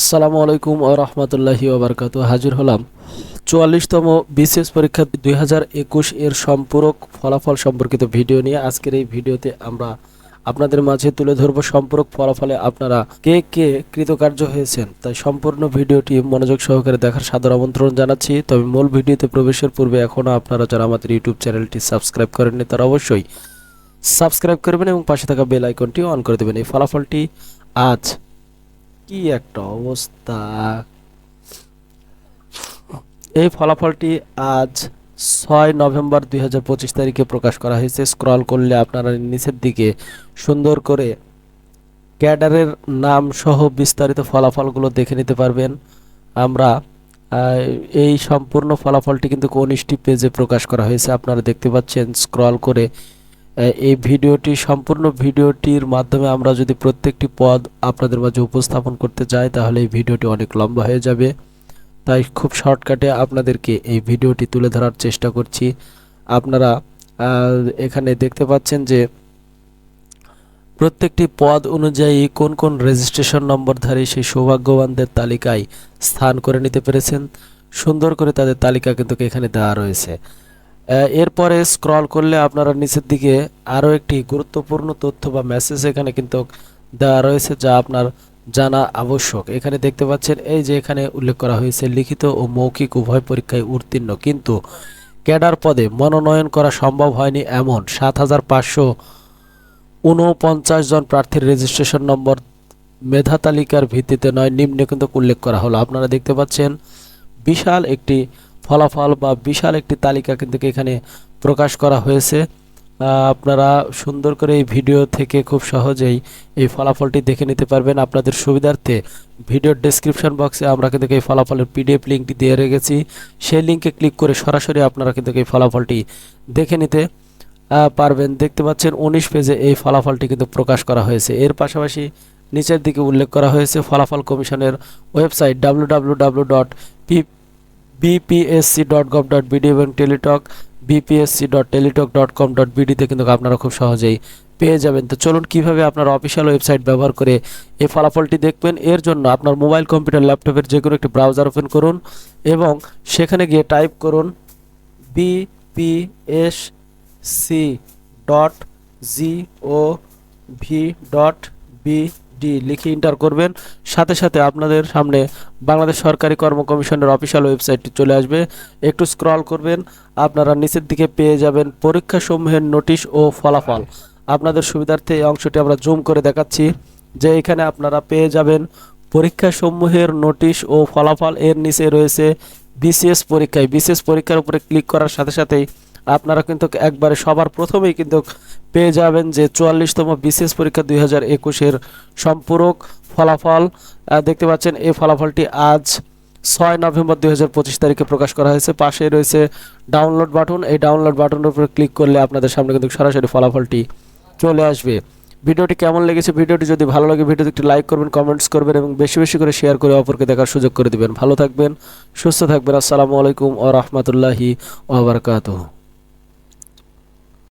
আসসালামু আলাইকুম ও রহমতুল্লাহি ওবরকাত হাজির হলাম চুয়াল্লিশতম বিসিএস পরীক্ষা দুই হাজার একুশ এর সম্পূরক ফলাফল সম্পর্কিত ভিডিও নিয়ে। আজকের এই ভিডিওতে আমরা আপনাদের মাঝে তুলে ধরবো সম্পূরক ফলাফলে আপনারা কে কে কৃতকার্য হয়েছেন। তাই সম্পূর্ণ ভিডিওটি মনোযোগ সহকারে দেখার সাদর আমন্ত্রণ জানাচ্ছি। তবে মূল ভিডিওতে প্রবেশের পূর্বে এখনও আপনারা যারা আমাদের ইউটিউব চ্যানেলটি সাবস্ক্রাইব করেননি, তারা অবশ্যই সাবস্ক্রাইব করবেন এবং পাশে থাকা বেল আইকনটি অন করে দেবেন। এই ফলাফলটি আজ কি একটা অবস্থা? এই ফলাফলটি আজ ছয় নভেম্বর দুই হাজার পঁচিশ তারিখে প্রকাশ করা হয়েছে। স্ক্রল করলে আপনারা নিচের দিকে সুন্দর করে ক্যাডারের নাম সহ বিস্তারিত ফলাফলগুলো দেখে নিতে পারবেন। আমরা এই সম্পূর্ণ ফলাফলটি কিন্তু কনিষ্ঠি পেজে প্রকাশ করা হয়েছে। আপনারা দেখতে পাচ্ছেন, স্ক্রল করে এই ভিডিওটি, সম্পূর্ণ ভিডিওটির মাধ্যমে আমরা যদি প্রত্যেকটি পদ আপনাদের মাঝে উপস্থাপন করতে যাই তাহলে এই ভিডিওটি অনেক লম্বা হয়ে যাবে। তাই খুব শর্টকাটে আপনাদেরকে এই ভিডিওটি তুলে ধরার চেষ্টা করছি। আপনারা এখানে দেখতে পাচ্ছেন যে প্রত্যেকটি পদ অনুযায়ী কোন কোন রেজিস্ট্রেশন নম্বরধারী সেই সৌভাগ্যবানদের তালিকায় স্থান করে নিতে পেরেছেন। সুন্দর করে তাদের তালিকা কিন্তু এখানে দেওয়া রয়েছে। এরপরে স্ক্রল করলে আপনারা নিচের দিকে আরও একটি গুরুত্বপূর্ণ তথ্য বা মেসেজ এখানে কিন্তু দেওয়া রয়েছে যা আপনার জানা আবশ্যক। এখানে দেখতে পাচ্ছেন, এই যে এখানে উল্লেখ করা হয়েছে, লিখিত ও মৌখিক উভয় পরীক্ষায় উত্তীর্ণ। কিন্তু ক্যাডার পদে মনোনয়ন করা সম্ভব হয়নি এমন। সাত হাজার পাঁচশো উনপঞ্চাশ জন প্রার্থীর রেজিস্ট্রেশন নম্বর মেধা তালিকার ভিত্তিতে নয়, নিম্নে কিন্তু উল্লেখ করা হলো। আপনারা দেখতে পাচ্ছেন, বিশাল একটি ফলাফল বা বিশাল একটি তালিকা কিন্তু এখানে প্রকাশ করা হয়েছে। আপনারা সুন্দর করে এই ভিডিও থেকে খুব সহজেই এই ফলাফলটি দেখে নিতে পারবেন। আপনাদের সুবিধার্থে ভিডিওর ডেসক্রিপশন বক্সে আমরা কিন্তু এই ফলাফলের পিডিএফ লিঙ্কটি দিয়ে রেখেছি। সেই লিঙ্কে ক্লিক করে সরাসরি আপনারা কিন্তু এই ফলাফলটি দেখে নিতে পারবেন। দেখতে পাচ্ছেন উনিশ পেজে এই ফলাফলটি কিন্তু প্রকাশ করা হয়েছে। এর পাশাপাশি নিচের দিকে উল্লেখ করা হয়েছে ফলাফল কমিশনের website W BPSC dot gov dot BD এবং Teletalk BPSC dot Teletalk dot com dot বিডিতে কিন্তু আপনারা খুব সহজেই পেয়ে যাবেন। তো চলুন কীভাবে আপনার অফিসিয়াল ওয়েবসাইট ব্যবহার করে এই ফলাফলটি দেখবেন। এর জন্য আপনার মোবাইল কম্পিউটার ল্যাপটপের যে কোনো একটি ব্রাউজার ওপেন করুন এবং সেখানে গিয়ে টাইপ করুন BPSC dot G O V dot BD লিখে এন্টার করবেন। সাথে সাথে আপনাদের সামনে বাংলাদেশ সরকারি কর্ম কমিশনের অফিসিয়াল ওয়েবসাইটটি চলে আসবে। একটু স্ক্রল করবেন, আপনারা নিচের দিকে পেয়ে যাবেন পরীক্ষা সমূহের নোটিশ ও ফলাফল। আপনাদের সুবিধার্থে এই অংশটি আমরা জুম করে দেখাচ্ছি, যে এখানে আপনারা পেয়ে যাবেন পরীক্ষা সমূহের নোটিশ ও ফলাফল। এর নিচে রয়েছে বিসিএস পরীক্ষায়। বিসিএস পরীক্ষার উপরে ক্লিক করার সাথে সাথেই আপনারা কিন্তু একবারে সবার প্রথমেই কিন্তু পেয়ে যাবেন যে চুয়াল্লিশতম বিশেষ পরীক্ষা দুই হাজার একুশের সম্পূরক ফলাফল। দেখতে পাচ্ছেন, এই ফলাফলটি আজ ছয় নভেম্বর দুই হাজার পঁচিশ তারিখে প্রকাশ করা হয়েছে। পাশে রয়েছে ডাউনলোড বাটন। এই ডাউনলোড বাটনের উপরে ক্লিক করলে আপনাদের সামনে কিন্তু সরাসরি ফলাফলটি চলে আসবে। ভিডিওটি কেমন লেগেছে, ভিডিওটি যদি ভালো লাগে, ভিডিওতে একটি লাইক করবেন, কমেন্টস করবেন এবং বেশি বেশি করে শেয়ার করে অপরকে দেখার সুযোগ করে দিবেন। ভালো থাকবেন, সুস্থ থাকবেন। আসসালামু আলাইকুম ও রহমতুল্লাহি ওবরকাতুহ